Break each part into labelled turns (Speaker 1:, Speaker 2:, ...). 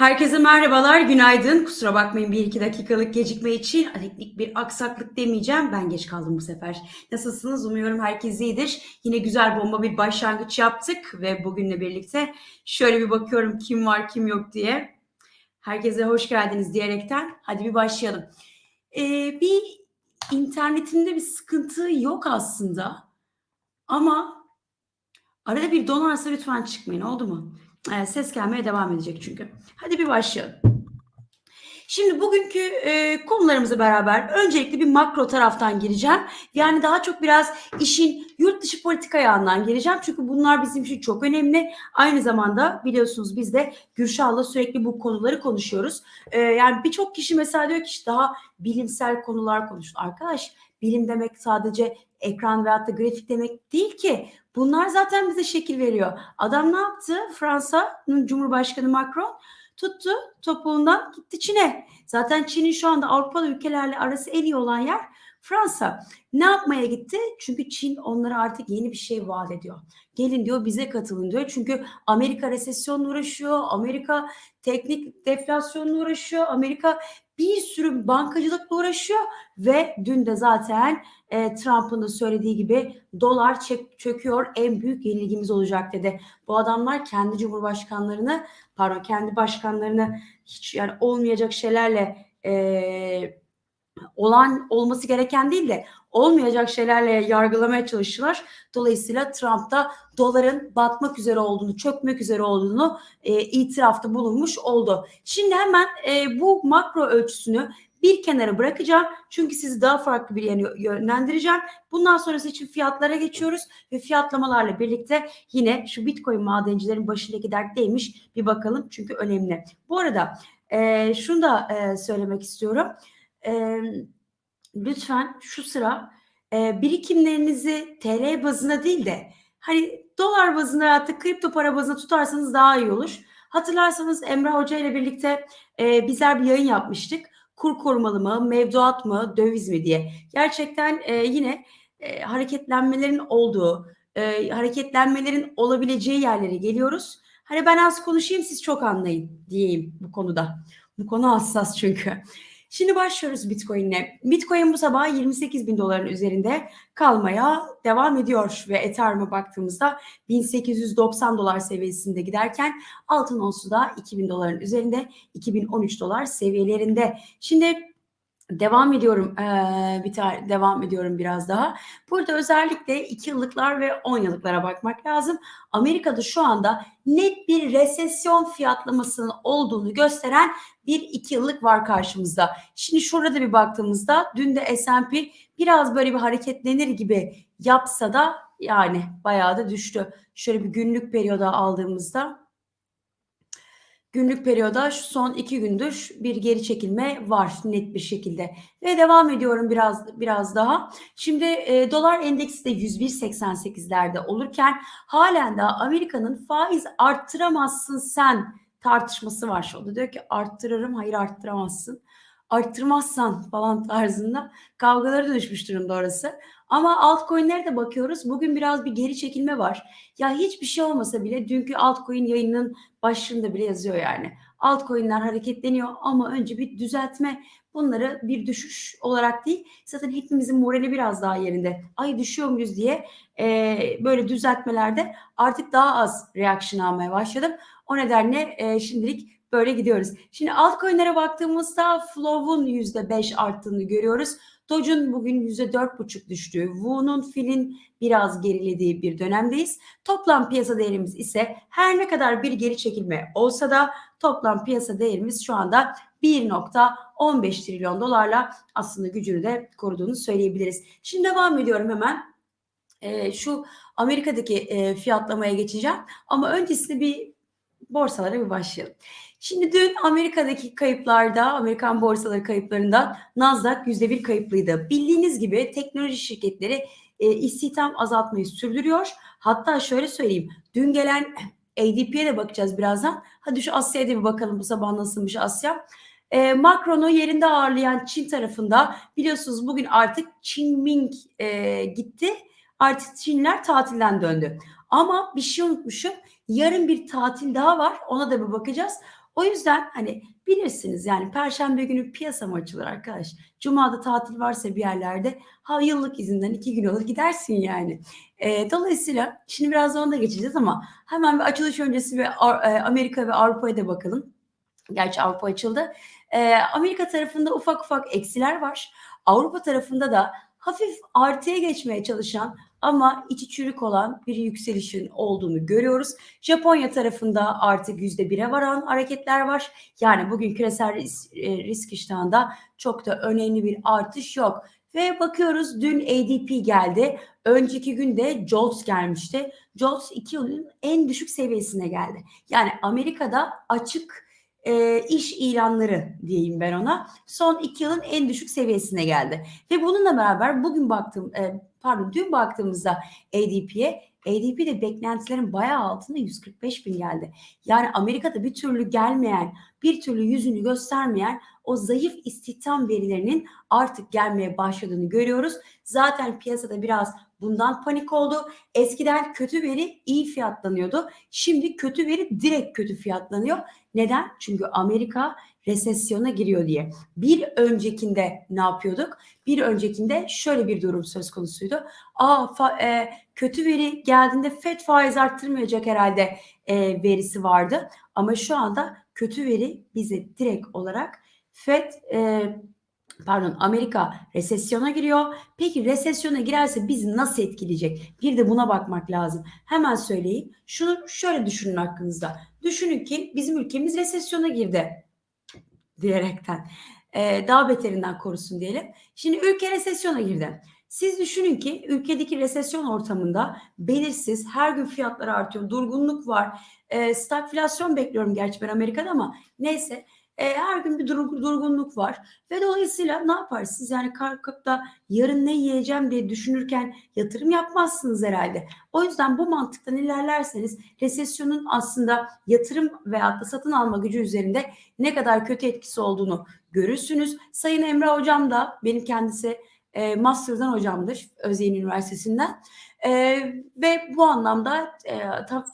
Speaker 1: Herkese merhabalar, günaydın. Kusura bakmayın bir iki dakikalık gecikme için. Teknik bir aksaklık demeyeceğim. Ben geç kaldım bu sefer. Nasılsınız? Umuyorum herkes iyidir. Yine güzel bomba bir başlangıç yaptık ve bugünle birlikte şöyle bir bakıyorum kim var kim yok diye. Herkese hoş geldiniz diyerekten. Hadi bir başlayalım. Ee, bir internetimde bir sıkıntı yok aslında. Ama arada bir donarsa lütfen çıkmayın oldu mu? Ee, ses gelmeye devam edecek çünkü. Hadi bir başlayalım. Şimdi bugünkü e, konularımızı beraber öncelikle bir makro taraftan gireceğim. Yani daha çok biraz işin yurt dışı politika ayağından gireceğim. Çünkü bunlar bizim için çok önemli. Aynı zamanda biliyorsunuz biz de Gürşah'la sürekli bu konuları konuşuyoruz. E, yani birçok kişi mesela diyor ki işte daha bilimsel konular konuşun. Arkadaş bilim demek sadece ekran veyahut da grafik demek değil ki. Bunlar zaten bize şekil veriyor. Adam ne yaptı? Fransa'nın Cumhurbaşkanı Macron tuttu topuğundan gitti Çin'e. Zaten Çin'in şu anda Avrupalı ülkelerle arası en iyi olan yer Fransa. Ne yapmaya gitti? Çünkü Çin onlara artık yeni bir şey vaat ediyor. Gelin diyor bize katılın diyor. Çünkü Amerika resesyonla uğraşıyor. Amerika teknik deflasyonla uğraşıyor. Amerika bir sürü bankacılıkla uğraşıyor ve dün de zaten e, Trump'ın da söylediği gibi dolar çek, çöküyor en büyük yenilgimiz olacak dedi. Bu adamlar kendi cumhurbaşkanlarını pardon kendi başkanlarını hiç yani olmayacak şeylerle e, olan olması gereken değil de olmayacak şeylerle yargılamaya çalıştılar. Dolayısıyla Trump da doların batmak üzere olduğunu, çökmek üzere olduğunu e, itirafta bulunmuş oldu. Şimdi hemen e, bu makro ölçüsünü bir kenara bırakacağım. Çünkü sizi daha farklı bir yere yönlendireceğim. Bundan sonrası için fiyatlara geçiyoruz ve fiyatlamalarla birlikte yine şu Bitcoin madencilerin başındaki dert neymiş bir bakalım çünkü önemli. Bu arada e, şunu da e, söylemek istiyorum. E, lütfen şu sıra e, birikimlerinizi TL bazına değil de hani dolar bazına da kripto para bazına tutarsanız daha iyi olur. Hatırlarsanız Emre Hoca ile birlikte e, bizler bir yayın yapmıştık kur korumalı mı, mevduat mı, döviz mi diye. Gerçekten e, yine e, hareketlenmelerin olduğu, e, hareketlenmelerin olabileceği yerlere geliyoruz. Hani ben az konuşayım siz çok anlayın diyeyim bu konuda. Bu konu hassas çünkü. Şimdi başlıyoruz Bitcoin'le. Bitcoin bu sabah 28 bin doların üzerinde kalmaya devam ediyor ve Ethereum'a baktığımızda 1890 dolar seviyesinde giderken altın onsu da 2000 doların üzerinde 2013 dolar seviyelerinde. Şimdi Devam ediyorum ee, bir tane devam ediyorum biraz daha. Burada özellikle 2 yıllıklar ve 10 yıllıklara bakmak lazım. Amerika'da şu anda net bir resesyon fiyatlamasının olduğunu gösteren bir 2 yıllık var karşımızda. Şimdi şurada bir baktığımızda dün de S&P biraz böyle bir hareketlenir gibi yapsa da yani bayağı da düştü. Şöyle bir günlük periyoda aldığımızda günlük periyoda şu son iki gündür bir geri çekilme var net bir şekilde. Ve devam ediyorum biraz biraz daha. Şimdi e, dolar endeksi de 101.88'lerde olurken halen de Amerika'nın faiz arttıramazsın sen tartışması var. O da diyor ki arttırırım hayır arttıramazsın. Arttırmazsan falan tarzında kavgalara dönüşmüş durumda orası. Ama altcoin'lere de bakıyoruz. Bugün biraz bir geri çekilme var. Ya hiçbir şey olmasa bile dünkü altcoin yayının başlığında bile yazıyor yani. Altcoin'ler hareketleniyor ama önce bir düzeltme. Bunları bir düşüş olarak değil zaten hepimizin morali biraz daha yerinde. Ay düşüyor muyuz diye e, böyle düzeltmelerde artık daha az reaksiyon almaya başladım. O nedenle e, şimdilik böyle gidiyoruz. Şimdi altcoin'lere baktığımızda Flow'un %5 arttığını görüyoruz. Doge'un bugün %4,5 düştüğü, Wu'nun filin biraz gerilediği bir dönemdeyiz. Toplam piyasa değerimiz ise her ne kadar bir geri çekilme olsa da toplam piyasa değerimiz şu anda 1.15 trilyon dolarla aslında gücünü de koruduğunu söyleyebiliriz. Şimdi devam ediyorum hemen. Ee, şu Amerika'daki e, fiyatlamaya geçeceğim ama öncesinde bir borsalara bir başlayalım. Şimdi dün Amerika'daki kayıplarda, Amerikan borsaları kayıplarından Nasdaq %1 kayıplıydı. Bildiğiniz gibi teknoloji şirketleri e, istihdam azaltmayı sürdürüyor. Hatta şöyle söyleyeyim. Dün gelen ADP'ye de bakacağız birazdan. Hadi şu Asya'ya da bir bakalım bu sabah nasılmış Asya. E, Macron'u yerinde ağırlayan Çin tarafında biliyorsunuz bugün artık Çinming e, gitti. Artık Çinler tatilden döndü. Ama bir şey unutmuşum. Yarın bir tatil daha var. Ona da bir bakacağız. O yüzden hani bilirsiniz yani perşembe günü piyasa mı açılır arkadaş? Cuma'da tatil varsa bir yerlerde ha yıllık izinden iki gün olur gidersin yani. E, dolayısıyla şimdi biraz ona da geçeceğiz ama hemen bir açılış öncesi ve Amerika ve Avrupa'ya da bakalım. Gerçi Avrupa açıldı. E, Amerika tarafında ufak ufak eksiler var. Avrupa tarafında da hafif artıya geçmeye çalışan ama içi çürük olan bir yükselişin olduğunu görüyoruz. Japonya tarafında artık yüzde bire varan hareketler var. Yani bugün küresel risk, e, risk iştahında çok da önemli bir artış yok. Ve bakıyoruz dün ADP geldi. Önceki günde JOLTS gelmişti. JOLTS iki yılın en düşük seviyesine geldi. Yani Amerika'da açık e, iş ilanları diyeyim ben ona son iki yılın en düşük seviyesine geldi. Ve bununla beraber bugün baktım e, pardon dün baktığımızda ADP'ye ADP'de beklentilerin bayağı altında 145 bin geldi. Yani Amerika'da bir türlü gelmeyen, bir türlü yüzünü göstermeyen o zayıf istihdam verilerinin artık gelmeye başladığını görüyoruz. Zaten piyasada biraz bundan panik oldu. Eskiden kötü veri iyi fiyatlanıyordu. Şimdi kötü veri direkt kötü fiyatlanıyor. Neden? Çünkü Amerika resesyona giriyor diye. Bir öncekinde ne yapıyorduk? Bir öncekinde şöyle bir durum söz konusuydu. Aa fa, e, kötü veri geldiğinde FED faiz arttırmayacak herhalde e, verisi vardı. Ama şu anda kötü veri bize direkt olarak FED e, pardon Amerika resesyona giriyor. Peki resesyona girerse bizi nasıl etkileyecek? Bir de buna bakmak lazım. Hemen söyleyeyim. Şunu şöyle düşünün hakkınızda. Düşünün ki bizim ülkemiz resesyona girdi diyerekten. Ee, daha beterinden korusun diyelim. Şimdi ülke resesyona girdi. Siz düşünün ki ülkedeki resesyon ortamında belirsiz her gün fiyatlar artıyor. Durgunluk var. E, stagflasyon bekliyorum gerçi ben Amerika'da ama neyse e, her gün bir dur- durgunluk var ve dolayısıyla ne yaparsınız? Yani kalkıp yarın ne yiyeceğim diye düşünürken yatırım yapmazsınız herhalde. O yüzden bu mantıktan ilerlerseniz resesyonun aslında yatırım veyahut da satın alma gücü üzerinde ne kadar kötü etkisi olduğunu görürsünüz. Sayın Emre Hocam da benim kendisi e, Master'dan hocamdır Özyeğin Üniversitesi'nden. E, ve bu anlamda e,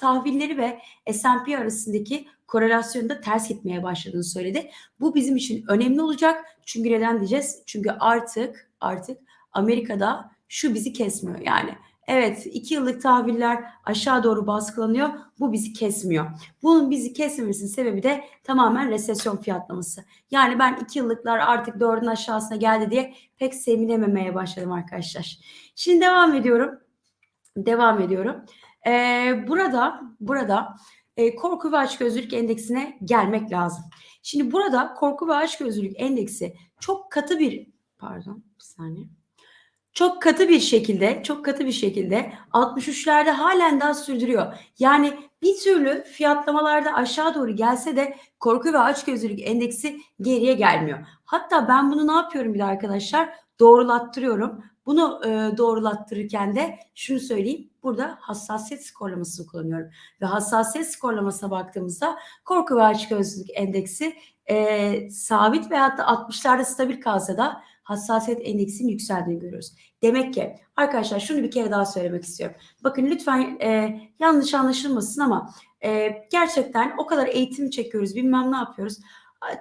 Speaker 1: tahvilleri ve S&P arasındaki korelasyonda ters gitmeye başladığını söyledi. Bu bizim için önemli olacak. Çünkü neden diyeceğiz? Çünkü artık artık Amerika'da şu bizi kesmiyor. Yani evet iki yıllık tahviller aşağı doğru baskılanıyor. Bu bizi kesmiyor. Bunun bizi kesmemesinin sebebi de tamamen resesyon fiyatlaması. Yani ben iki yıllıklar artık dördün aşağısına geldi diye pek sevinememeye başladım arkadaşlar. Şimdi devam ediyorum. Devam ediyorum. Ee, burada burada e, korku ve açgözlülük endeksine gelmek lazım. Şimdi burada korku ve açgözlülük endeksi çok katı bir pardon bir saniye. Çok katı bir şekilde, çok katı bir şekilde 63'lerde halen daha sürdürüyor. Yani bir türlü fiyatlamalarda aşağı doğru gelse de korku ve açgözlülük endeksi geriye gelmiyor. Hatta ben bunu ne yapıyorum bir de arkadaşlar? Doğrulattırıyorum. Bunu e, doğrulattırırken de şunu söyleyeyim. Burada hassasiyet skorlamasını kullanıyorum. Ve hassasiyet skorlamasına baktığımızda korku ve açgözlülük endeksi e, sabit veyahut da 60'larda stabil kalsa da hassasiyet endeksinin yükseldiğini görüyoruz. Demek ki arkadaşlar şunu bir kere daha söylemek istiyorum. Bakın lütfen e, yanlış anlaşılmasın ama e, gerçekten o kadar eğitim çekiyoruz bilmem ne yapıyoruz.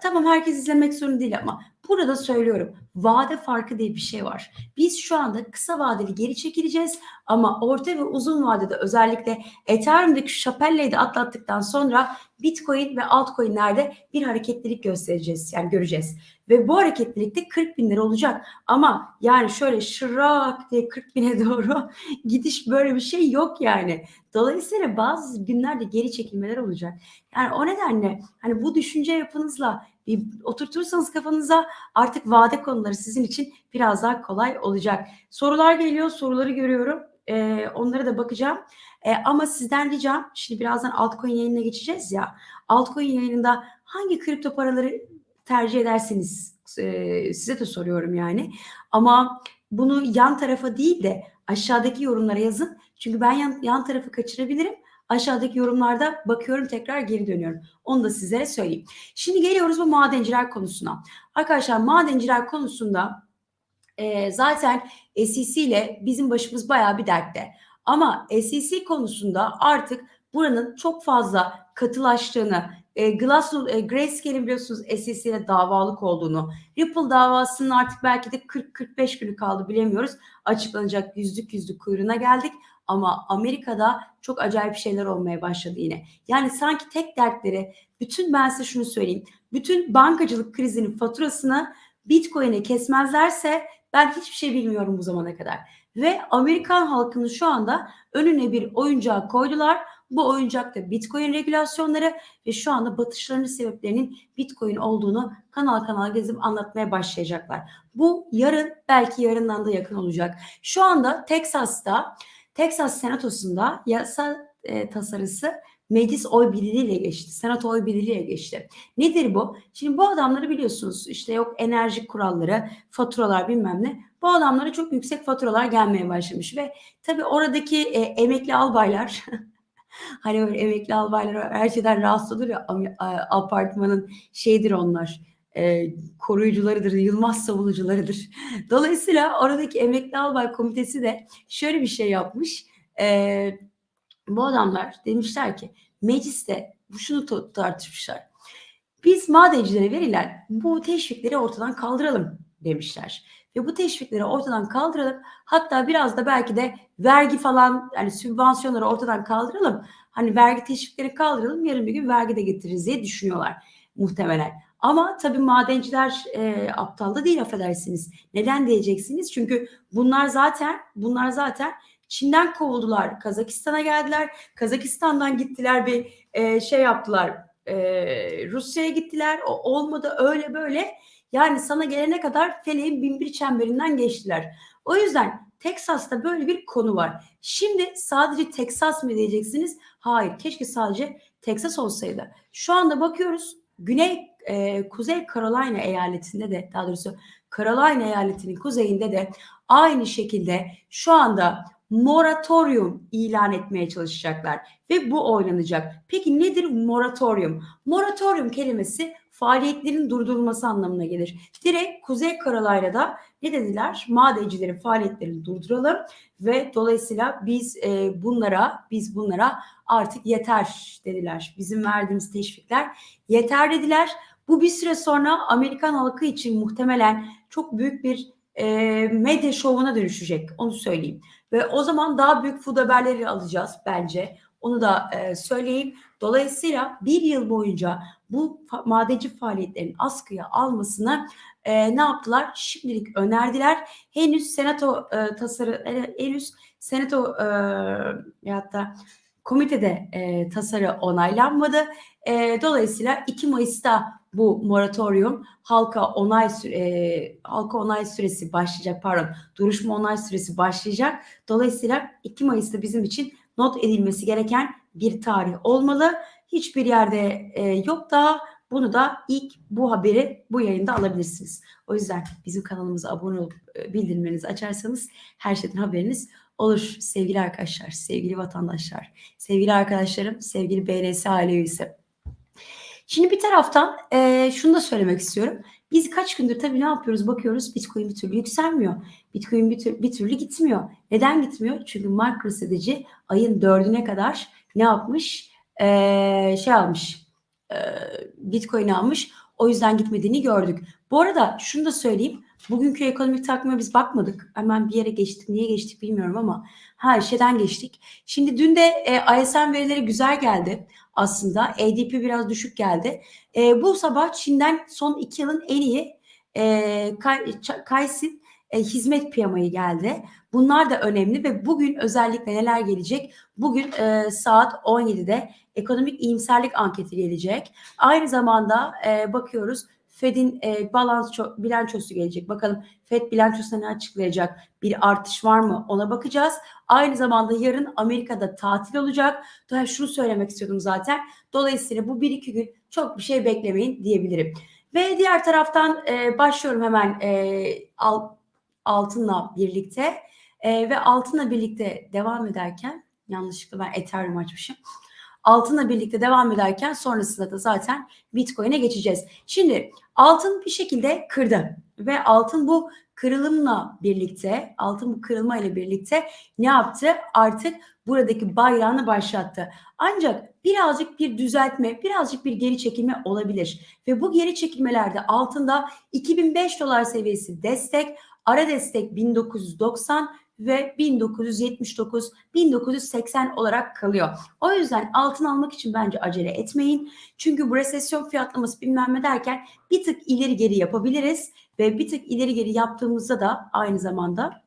Speaker 1: Tamam herkes izlemek zorunda değil ama burada söylüyorum vade farkı diye bir şey var. Biz şu anda kısa vadeli geri çekileceğiz ama orta ve uzun vadede özellikle Ethereum'daki şapelleyi de atlattıktan sonra Bitcoin ve altcoin'lerde bir hareketlilik göstereceğiz. Yani göreceğiz. Ve bu hareketlilikte 40 bin lira olacak. Ama yani şöyle şırak diye 40 bine doğru gidiş böyle bir şey yok yani. Dolayısıyla bazı günlerde geri çekilmeler olacak. Yani o nedenle hani bu düşünce yapınızla bir oturtursanız kafanıza artık vade konuları sizin için biraz daha kolay olacak. Sorular geliyor, soruları görüyorum. Ee, onlara da bakacağım. Ee, ama sizden ricam, şimdi birazdan altcoin yayınına geçeceğiz ya. Altcoin yayınında hangi kripto paraları tercih ederseniz e, size de soruyorum yani. Ama bunu yan tarafa değil de aşağıdaki yorumlara yazın. Çünkü ben yan, yan tarafı kaçırabilirim. Aşağıdaki yorumlarda bakıyorum tekrar geri dönüyorum. Onu da sizlere söyleyeyim. Şimdi geliyoruz bu madenciler konusuna. Arkadaşlar madenciler konusunda e, zaten SEC ile bizim başımız bayağı bir dertte. Ama SEC konusunda artık buranın çok fazla katılaştığını, e, Glassnode, e, Grayscale'in biliyorsunuz SEC davalık olduğunu, Ripple davasının artık belki de 40-45 günü kaldı bilemiyoruz. Açıklanacak yüzlük yüzlük kuyruğuna geldik. Ama Amerika'da çok acayip şeyler olmaya başladı yine. Yani sanki tek dertleri, bütün ben size şunu söyleyeyim. Bütün bankacılık krizinin faturasını Bitcoin'e kesmezlerse ben hiçbir şey bilmiyorum bu zamana kadar. Ve Amerikan halkının şu anda önüne bir oyuncağı koydular. Bu oyuncakta Bitcoin regülasyonları ve şu anda batışlarının sebeplerinin Bitcoin olduğunu kanal kanal gezip anlatmaya başlayacaklar. Bu yarın belki yarından da yakın olacak. Şu anda Texas'ta Texas Senatosu'nda yasa e, tasarısı meclis oy birliğiyle geçti. Senato oy birliğiyle geçti. Nedir bu? Şimdi bu adamları biliyorsunuz işte yok enerji kuralları, faturalar bilmem ne. Bu adamlara çok yüksek faturalar gelmeye başlamış ve tabii oradaki e, emekli albaylar hani böyle emekli albaylar her şeyden rahatsız olur ya apartmanın şeydir onlar e, koruyucularıdır, Yılmaz savunucularıdır. Dolayısıyla oradaki emekli albay komitesi de şöyle bir şey yapmış. E, bu adamlar demişler ki mecliste şunu tartışmışlar. Biz madencilere verilen bu teşvikleri ortadan kaldıralım demişler. Ve bu teşvikleri ortadan kaldıralım. Hatta biraz da belki de vergi falan yani sübvansiyonları ortadan kaldıralım. Hani vergi teşvikleri kaldıralım. Yarın bir gün vergi de getiririz diye düşünüyorlar muhtemelen. Ama tabii madenciler e, aptal da değil affedersiniz. Neden diyeceksiniz? Çünkü bunlar zaten bunlar zaten Çin'den kovuldular. Kazakistan'a geldiler. Kazakistan'dan gittiler bir e, şey yaptılar. E, Rusya'ya gittiler. O olmadı öyle böyle. Yani sana gelene kadar feleğin binbir çemberinden geçtiler. O yüzden Teksas'ta böyle bir konu var. Şimdi sadece Teksas mı diyeceksiniz? Hayır. Keşke sadece Teksas olsaydı. Şu anda bakıyoruz Güney e, Kuzey Carolina eyaletinde de daha doğrusu Carolina eyaletinin kuzeyinde de aynı şekilde şu anda moratorium ilan etmeye çalışacaklar ve bu oynanacak. Peki nedir moratorium? Moratorium kelimesi faaliyetlerin durdurulması anlamına gelir. Direkt Kuzey Carolina'da ne dediler? Madencilerin faaliyetlerini durduralım ve dolayısıyla biz e, bunlara biz bunlara artık yeter dediler. Bizim verdiğimiz teşvikler yeter dediler. Bu bir süre sonra Amerikan halkı için muhtemelen çok büyük bir e, medya şovuna dönüşecek. Onu söyleyeyim. Ve o zaman daha büyük food haberleri alacağız bence. Onu da e, söyleyeyim. Dolayısıyla bir yıl boyunca bu madenci faaliyetlerin askıya almasını e, ne yaptılar? Şimdilik önerdiler. Henüz senato e, tasarı henüz senato e, ya da komitede e, tasarı onaylanmadı. E, dolayısıyla 2 Mayıs'ta bu moratorium halka onay e, halka onay süresi başlayacak pardon duruşma onay süresi başlayacak. Dolayısıyla 2 Mayıs'ta bizim için not edilmesi gereken bir tarih olmalı. Hiçbir yerde e, yok daha bunu da ilk bu haberi bu yayında alabilirsiniz. O yüzden bizim kanalımıza abone olup e, bildirimlerinizi açarsanız her şeyden haberiniz olur sevgili arkadaşlar, sevgili vatandaşlar, sevgili arkadaşlarım, sevgili BRS aile üyesi. Şimdi bir taraftan e, şunu da söylemek istiyorum. Biz kaç gündür tabii ne yapıyoruz? Bakıyoruz Bitcoin bir türlü yükselmiyor. Bitcoin bir, tür, bir türlü gitmiyor. Neden gitmiyor? Çünkü MicroStrategy ayın dördüne kadar ne yapmış? E, şey almış. E, Bitcoin almış. O yüzden gitmediğini gördük. Bu arada şunu da söyleyeyim. Bugünkü ekonomik takvime biz bakmadık. Hemen bir yere geçtik. Niye geçtik bilmiyorum ama her şeyden geçtik. Şimdi dün de e, ISM verileri güzel geldi aslında. ADP biraz düşük geldi. E, bu sabah Çin'den son iki yılın en iyi e, Kaysin e, hizmet piyamayı geldi. Bunlar da önemli ve bugün özellikle neler gelecek? Bugün e, saat 17'de ekonomik iyimserlik anketi gelecek. Aynı zamanda e, bakıyoruz Fed'in e, balans bilançosu gelecek. Bakalım Fed bilançosuna ne açıklayacak? Bir artış var mı? Ona bakacağız. Aynı zamanda yarın Amerika'da tatil olacak. Daha şunu söylemek istiyordum zaten. Dolayısıyla bu bir iki gün çok bir şey beklemeyin diyebilirim. Ve diğer taraftan e, başlıyorum hemen e, al, altınla birlikte. E, ve altınla birlikte devam ederken yanlışlıkla ben Ethereum açmışım altınla birlikte devam ederken sonrasında da zaten Bitcoin'e geçeceğiz. Şimdi altın bir şekilde kırdı ve altın bu kırılımla birlikte, altın bu kırılma ile birlikte ne yaptı? Artık buradaki bayrağını başlattı. Ancak birazcık bir düzeltme, birazcık bir geri çekilme olabilir. Ve bu geri çekilmelerde altında 2005 dolar seviyesi destek, ara destek 1990 ve 1979, 1980 olarak kalıyor. O yüzden altın almak için bence acele etmeyin. Çünkü bu resesyon fiyatlaması bilmem ne derken bir tık ileri geri yapabiliriz ve bir tık ileri geri yaptığımızda da aynı zamanda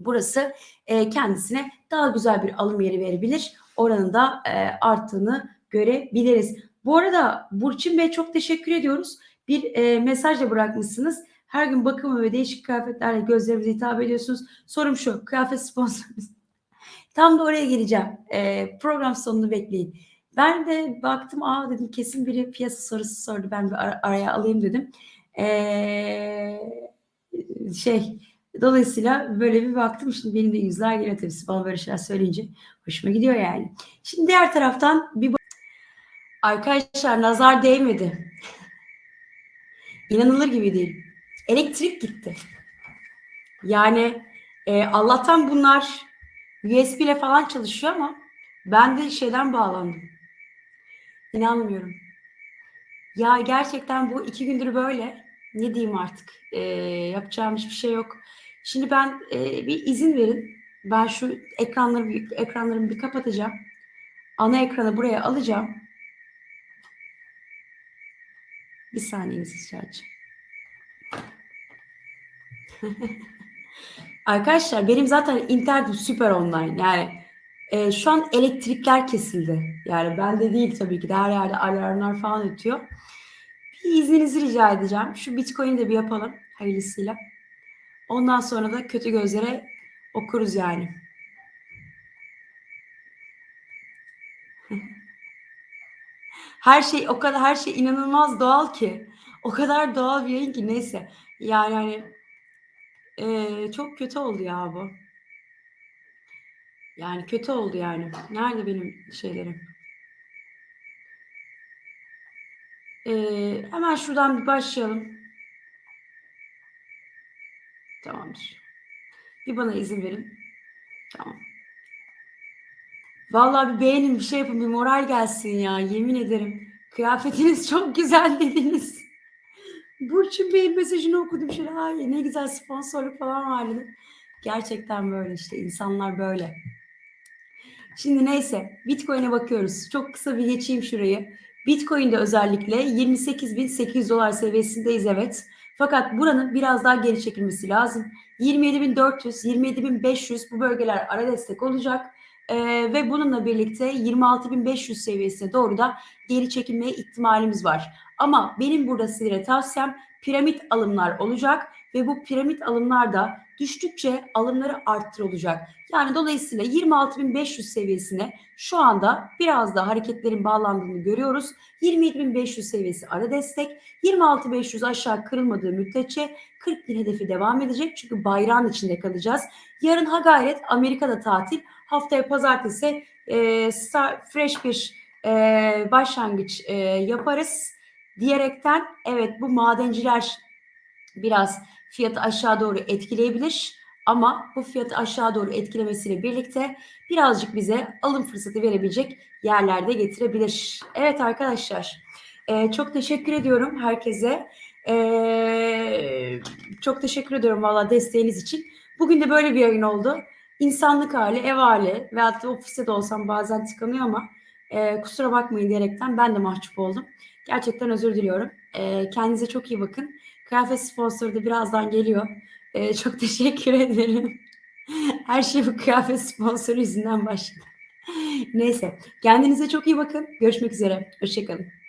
Speaker 1: burası e, kendisine daha güzel bir alım yeri verebilir. Oranın da e, arttığını görebiliriz. Bu arada Burçin Bey çok teşekkür ediyoruz. Bir e, mesaj da bırakmışsınız. Her gün bakımı ve değişik kıyafetlerle gözlerimize hitap ediyorsunuz. Sorum şu, kıyafet sponsorunuz. Tam da oraya geleceğim. E, program sonunu bekleyin. Ben de baktım, aa dedim kesin biri piyasa sorusu sordu. Ben bir ar- araya alayım dedim. E, şey, dolayısıyla böyle bir baktım. Şimdi benim de yüzler geliyor tabii bana böyle şeyler söyleyince. Hoşuma gidiyor yani. Şimdi diğer taraftan bir Arkadaşlar nazar değmedi. İnanılır gibi değil. Elektrik gitti. Yani e, Allah'tan bunlar USB ile falan çalışıyor ama ben de şeyden bağlandım. İnanmıyorum. Ya gerçekten bu iki gündür böyle. Ne diyeyim artık? E, yapacağım hiçbir şey yok. Şimdi ben e, bir izin verin. Ben şu ekranları ekranlarımı bir kapatacağım. Ana ekranı buraya alacağım. Bir saniyenizi rica edeceğim. Arkadaşlar benim zaten internetim süper online. Yani e, şu an elektrikler kesildi. Yani bende değil tabii ki de her yerde alarmlar falan ötüyor. Bir izninizi rica edeceğim. Şu Bitcoin'i de bir yapalım hayırlısıyla. Ondan sonra da kötü gözlere okuruz yani. her şey o kadar her şey inanılmaz doğal ki. O kadar doğal bir yayın ki neyse. Yani hani e, çok kötü oldu ya bu. Yani kötü oldu yani. Nerede benim şeylerim? E, hemen şuradan bir başlayalım. Tamamdır. Bir bana izin verin. Tamam. Vallahi bir beğenin, bir şey yapın, bir moral gelsin ya. Yemin ederim. Kıyafetiniz çok güzel dediniz. Burçin Bey'in mesajını okudum şöyle. Ay ne güzel sponsorluk falan var dedim. Gerçekten böyle işte. insanlar böyle. Şimdi neyse. Bitcoin'e bakıyoruz. Çok kısa bir geçeyim şurayı. Bitcoin'de özellikle 28.800 dolar seviyesindeyiz evet. Fakat buranın biraz daha geri çekilmesi lazım. 27.400, 27.500 bu bölgeler ara destek olacak. Ee, ve bununla birlikte 26.500 seviyesine doğru da geri çekilmeye ihtimalimiz var. Ama benim burada sizlere tavsiyem piramit alımlar olacak ve bu piramit alımlar da düştükçe alımları arttırılacak. Yani dolayısıyla 26.500 seviyesine şu anda biraz da hareketlerin bağlandığını görüyoruz. 27.500 seviyesi ara destek, 26.500 aşağı kırılmadığı müddetçe 40 bin hedefi devam edecek. Çünkü bayrağın içinde kalacağız. Yarın ha gayret Amerika'da tatil, haftaya pazartesi e, fresh bir e, başlangıç e, yaparız diyerekten evet bu madenciler biraz fiyatı aşağı doğru etkileyebilir ama bu fiyatı aşağı doğru etkilemesiyle birlikte birazcık bize alım fırsatı verebilecek yerlerde getirebilir. Evet arkadaşlar e, çok teşekkür ediyorum herkese. E, çok teşekkür ediyorum valla desteğiniz için. Bugün de böyle bir yayın oldu. İnsanlık hali, ev hali ve hatta ofiste de olsam bazen tıkanıyor ama e, kusura bakmayın diyerekten ben de mahcup oldum. Gerçekten özür diliyorum. E, kendinize çok iyi bakın. Kıyafet sponsoru da birazdan geliyor. E, çok teşekkür ederim. Her şey bu kıyafet sponsoru yüzünden başladı. Neyse kendinize çok iyi bakın. Görüşmek üzere. Hoşçakalın.